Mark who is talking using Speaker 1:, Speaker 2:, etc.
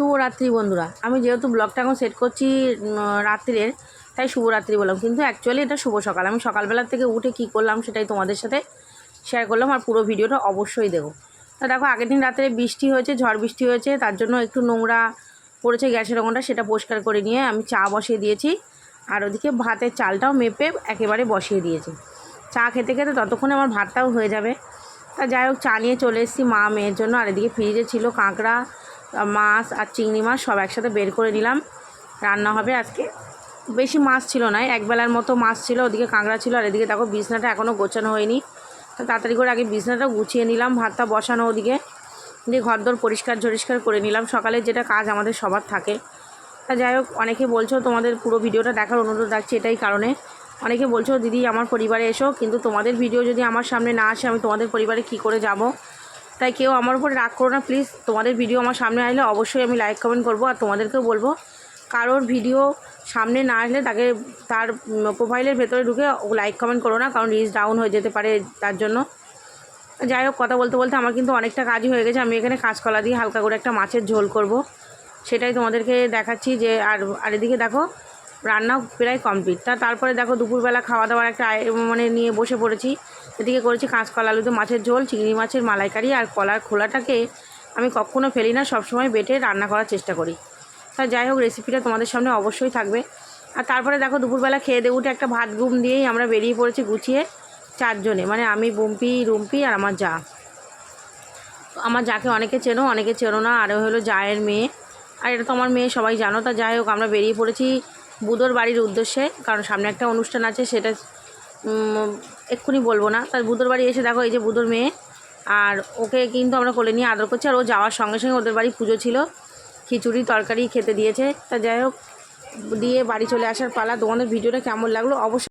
Speaker 1: শুভরাত্রি বন্ধুরা। আমি যেহেতু ব্লগটা এখন সেট করছি রাত্রির, তাই শুভরাত্রি বললাম। কিন্তু অ্যাকচুয়ালি এটা শুভ সকাল। আমি সকালবেলা থেকে উঠে কী করলাম সেটাই তোমাদের সাথে শেয়ার করলাম আর পুরো ভিডিওটা অবশ্যই দেবো তা দেখো, আগের দিন রাত্রে বৃষ্টি হয়েছে, ঝড় বৃষ্টি হয়েছে, তার জন্য একটু নোংরা পড়েছে গ্যাসের ওখানটা সেটা পরিষ্কার করে নিয়ে আমি চা বসিয়ে দিয়েছি। আর ওদিকে ভাতের চালটাও মেপে একেবারে বসিয়ে দিয়েছি। চা খেতে খেতে ততক্ষণে আমার ভাতটাও হয়ে যাবে। তা যাই হোক, চা নিয়ে চলে এসেছি মা, মেয়ের জন্য। আর এদিকে ফ্রিজে ছিল কাঁকড়া মাছ আর চিংড়ি মাছ সব একসাথে বের করে নিলাম। রান্না হবে আজকে। বেশি মাছ ছিল না, একবেলার মতো মাছ ছিল, ওদিকে কাঁকড়া ছিল আর এদিকে দেখো বিছনাটা এখনও গোছানো হয়নি। তো তাড়াতাড়ি করে আগে বিছনাটা গুছিয়ে নিলাম, ভাতটা বসানো ওদিকে। দিয়ে ঘরদোর পরিষ্কার ঝরিষ্কার করে নিলাম। সকালে যেটা কাজ আমাদের সবার থাকে। তা যাই হোক, অনেকে বলছো তোমাদের পুরো ভিডিওটা দেখার অনুরোধ রাখছি এটাই কারণে। অনেকে বলছো, দিদি, আমার পরিবারে এসো, কিন্তু তোমাদের ভিডিও যদি আমার সামনে না আসে, আমি তোমাদের পরিবারে কি করে যাব? তাই কেউ আমার উপর রাগ করো না প্লিজ তোমাদের ভিডিও আমার সামনে আসলে অবশ্যই আমি লাইক কমেন্ট করব আর তোমাদেরকেও বলব। কারোর ভিডিও সামনে না আসলে তাকে তার প্রোফাইলের ভেতরে ঢুকে লাইক কমেন্ট করো না, কারণ রিচ ডাউন হয়ে যেতে পারে তার জন্য। যাই হোক, কথা বলতে বলতে আমার কিন্তু অনেকটা কাজই হয়ে গেছে। আমি এখানে কাঁচকলা দিয়ে হালকা করে একটা মাছের ঝোল করব। সেটাই তোমাদেরকে দেখাচ্ছি যে, আর আর এদিকে দেখো রান্না প্রায় কমপ্লিট তা তারপরে দেখো দুপুরবেলা খাওয়া দাওয়ার একটা মানে নিয়ে বসে পড়েছি। এদিকে করেছি কাঁচকলা, আলুতে মাছের ঝোল, চিংড়ি মাছের মালাইকারি আর কলার খোলাটাকে আমি কখনো ফেলি না, সবসময় বেটে রান্না করার চেষ্টা করি। তা যাই হোক রেসিপিটা তোমাদের সামনে অবশ্যই থাকবে। আর তারপরে দেখো দুপুরবেলা খেয়ে দিয়ে উঠে একটা ভাত ঘুম দিয়েই আমরা বেরিয়ে পড়েছি গুছিয়ে চারজনে। মানে আমি, বুম্পি, রুম্পি আর আমার যা। আমার যাকে অনেকে চেনো অনেকে চেনো না। আরও হলো জায়ের মেয়ে। আর এটা তো আমার মেয়ে, সবাই জানো। তা যাই হোক, আমরা বেরিয়ে পড়েছি বুদোর বাড়ির উদ্দেশ্যে, কারণ সামনে একটা অনুষ্ঠান আছে, সেটা এক্ষুনি বলব না। তার বুধোর বাড়ি এসে দেখো, এই যে বুধোর মেয়ে, আর ওকে কিন্তু আমরা কোলে নিয়ে আদর করছি, আর ও যাওয়ার সঙ্গে সঙ্গে ওদের বাড়ি পুজো ছিল। খিচুড়ি, তরকারি খেতে দিয়েছে। তা যাই হোক, দিয়ে বাড়ি চলে আসার পালা। তোমাদের ভিডিওটা কেমন লাগল? অবশ্যই